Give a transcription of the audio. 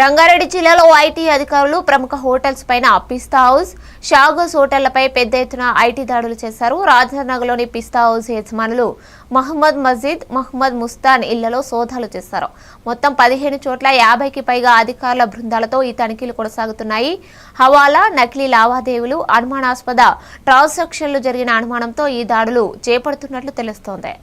రంగారెడ్డి జిల్లాలో ఐటీ అధికారులు ప్రముఖ హోటల్స్ పైన పిస్తా హౌస్ షాగోస్ హోటళ్ళపై పెద్ద ఎత్తున ఐటీ దాడులు చేశారు రాజనగర్లోని పిస్తా హౌస్ యజమానులు మహమ్మద్ మజీద్ మహమ్మద్ ముస్తాన్ ఇళ్ళలో సోదాలు చేశారు. మొత్తం పదిహేను చోట్ల యాభైకి పైగా అధికారుల బృందాలతో ఈ తనిఖీలు కొనసాగుతున్నాయి. హవాలా నకిలీ లావాదేవీలు అనుమానాస్పద ట్రాన్సాక్షన్లు జరిగిన అనుమానంతో ఈ దాడులు చేపడుతున్నట్లు తెలుస్తోంది.